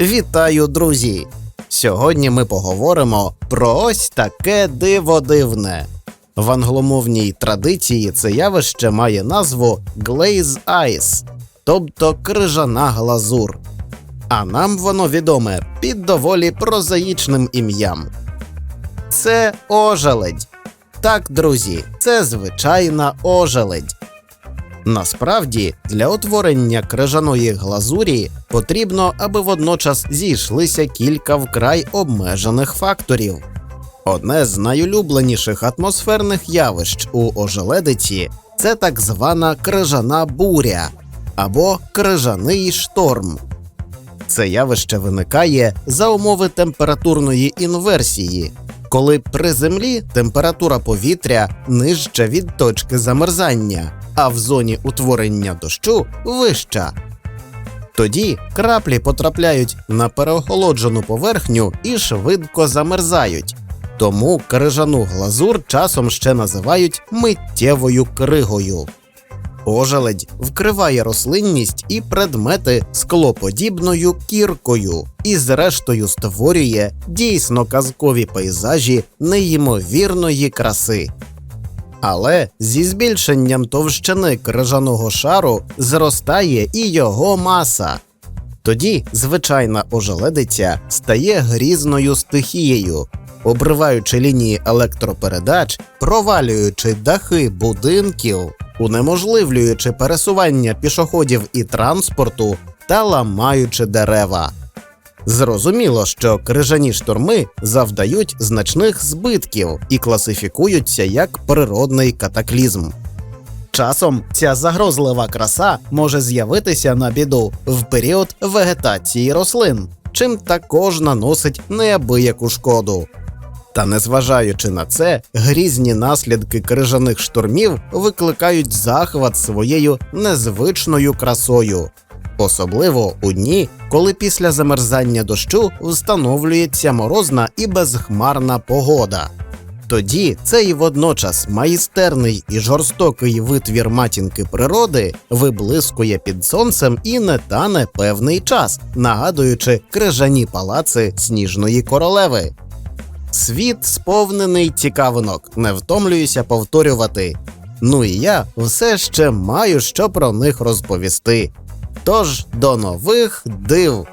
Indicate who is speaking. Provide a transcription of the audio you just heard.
Speaker 1: Вітаю, друзі! Сьогодні ми поговоримо про ось таке диво дивне. В англомовній традиції це явище має назву Glaze Ice, тобто крижана глазур. А нам воно відоме під доволі прозаїчним ім'ям. Це ожеледь. Так, друзі, це звичайна ожеледь. Насправді, для утворення крижаної глазурі потрібно, аби водночас зійшлися кілька вкрай обмежених факторів. Одне з найулюбленіших атмосферних явищ у ожеледиці це так звана крижана буря або крижаний шторм. Це явище виникає за умови температурної інверсії, коли при землі температура повітря нижча від точки замерзання, а в зоні утворення дощу вища. Тоді краплі потрапляють на переохолоджену поверхню і швидко замерзають. Тому крижану глазур часом ще називають миттєвою кригою. Ожеледь вкриває рослинність і предмети склоподібною кіркою і, зрештою, створює дійсно казкові пейзажі неймовірної краси. Але зі збільшенням товщини крижаного шару зростає і його маса. Тоді звичайна ожеледиця стає грізною стихією, обриваючи лінії електропередач, провалюючи дахи будинків, унеможливлюючи пересування пішоходів і транспорту та ламаючи дерева. Зрозуміло, що крижані шторми завдають значних збитків і класифікуються як природний катаклізм. Часом ця загрозлива краса може з'явитися на біду в період вегетації рослин, чим також наносить неабияку шкоду. Та незважаючи на це, грізні наслідки крижаних штормів викликають захват своєю незвичною красою, особливо у дні, коли після замерзання дощу встановлюється морозна і безхмарна погода. Тоді цей водночас майстерний і жорстокий витвір матінки природи виблискує під сонцем і не тане певний час, нагадуючи крижані палаци сніжної королеви. Світ сповнений цікавинок, не втомлююся повторювати. Ну і я все ще маю що про них розповісти. Тож до нових див!